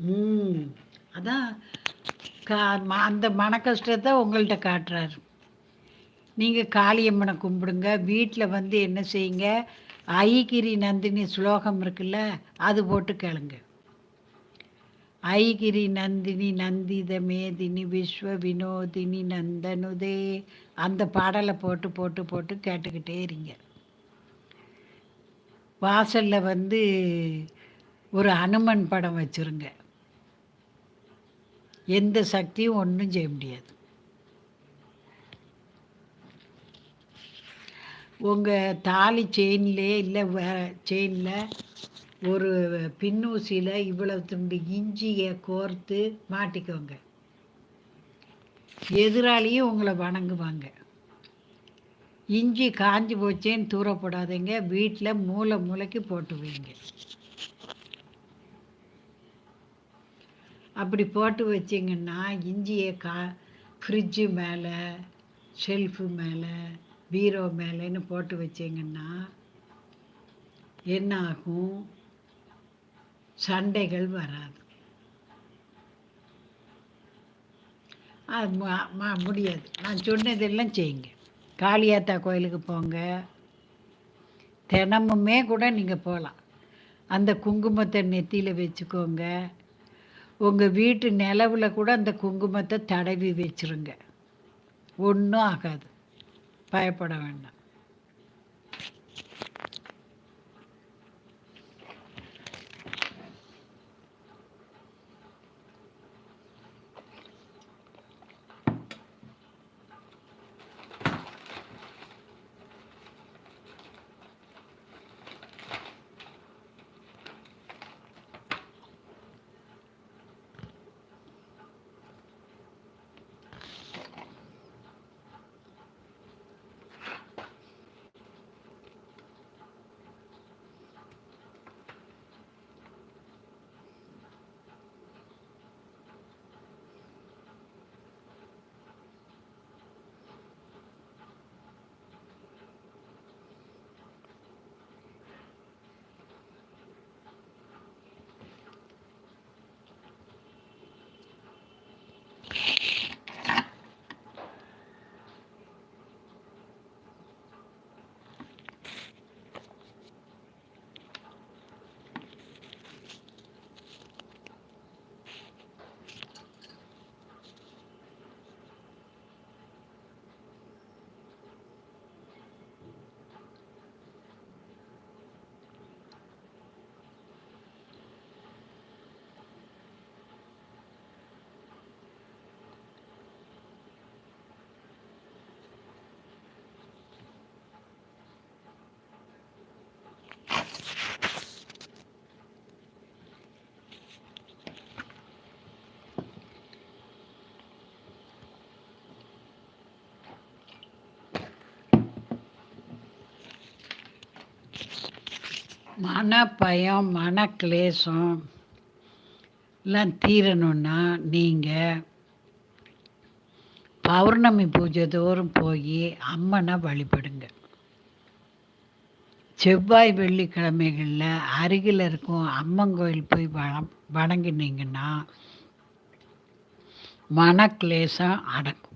ம். அதான் கா ம- அந்த மன கஷ்டத்தை உங்கள்கிட்ட காட்டுறாரு. நீங்கள் காளியம்மனை கும்பிடுங்க. வீட்டில் வந்து என்ன செய்யுங்க? ஐகிரி நந்தினி ஸ்லோகம் இருக்குல்ல அது போட்டு கேளுங்க. ஐகிரி நந்தினி நந்தித மேதினி விஸ்வ வினோதினி நந்தனுதே. அந்த பாடலை போட்டு போட்டு போட்டு கேட்டுக்கிட்டே இருங்க. வாசலில் வந்து ஒரு அனுமன் படம் வச்சுருங்க. எந்த சக்தியும் ஒன்றும் செய்ய முடியாது. உங்கள் தாலி செயின்லே இல்லை வே செயினில் ஒரு பின்னூசியில் இவ்வளவு துண்டு இஞ்சியை கோர்த்து மாட்டிக்கோங்க. எதிராளியும் உங்களை வணங்குவாங்க. இஞ்சி காஞ்சி போச்சேன்னு தூரப்படாதீங்க. வீட்டில் மூளை மூளைக்கு போட்டு வைங்க. அப்படி போட்டு வச்சிங்கன்னா இஞ்சியை கா ஃப்ரிட்ஜு மேலே ஷெல்ஃபு மேலே பீரோ மேலேன்னு போட்டு வச்சிங்கன்னா என்ன ஆகும் சண்டைகள் வராது. அது முடியாது. நான் சொன்னதெல்லாம் செய்யுங்க. காளியாத்தா கோயிலுக்கு போங்க. தினமுமே கூட நீங்கள் போகலாம் அந்த குங்குமத்தை நெத்தியில் வச்சுக்கோங்க. உங்கள் வீட்டு நிலவில் கூட அந்த குங்குமத்தை தடவி வச்சிருங்க. ஒன்றும் ஆகாது. பயப்பட வேண்டாம். மன பயம் மன கிளேசம் எல்லாம் தீரணும்னா நீங்கள் பௌர்ணமி பூஜை தோறும் போய் அம்மனை வழிபடுங்க. செவ்வாய் வெள்ளிக்கிழமைகளில் அருகில் இருக்கும் அம்மன் கோயில் போய் வண வணங்கினீங்கன்னா மனக்லேசம் அடக்கும்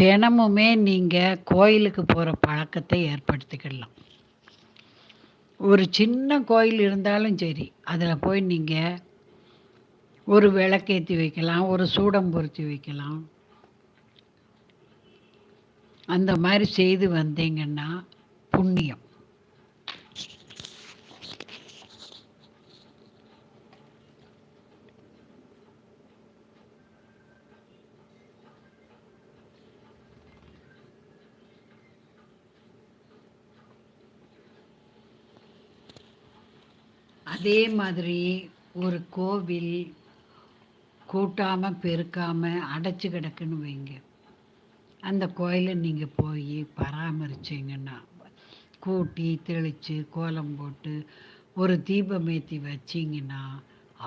தினமுமே நீங்கள் கோயிலுக்கு போகிற பழக்கத்தை ஏற்படுத்திக்கிடலாம். ஒரு சின்ன கோயில் இருந்தாலும் சரி அதில் போய் நீங்கள் ஒரு விளக்கேற்றி வைக்கலாம் ஒரு சூடம் பொருத்தி வைக்கலாம். அந்த மாதிரி செய்து வந்தீங்கன்னா புண்ணியம். அதே மாதிரி ஒரு கோவில் கூட்டாமல் பெருக்காமல் அடைச்சி கிடக்குன்னு வைங்க. அந்த கோயிலை நீங்கள் போய் பராமரிச்சிங்கன்னா கூட்டி தெளித்து கோலம் போட்டு ஒரு தீபம் ஏற்றி வச்சிங்கன்னா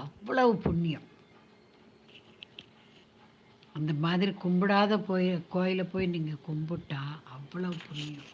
அவ்வளவு புண்ணியம். அந்த மாதிரி கும்பிடாத போய் கோயிலை போய் நீங்கள் கும்பிட்டா அவ்வளவு புண்ணியம்.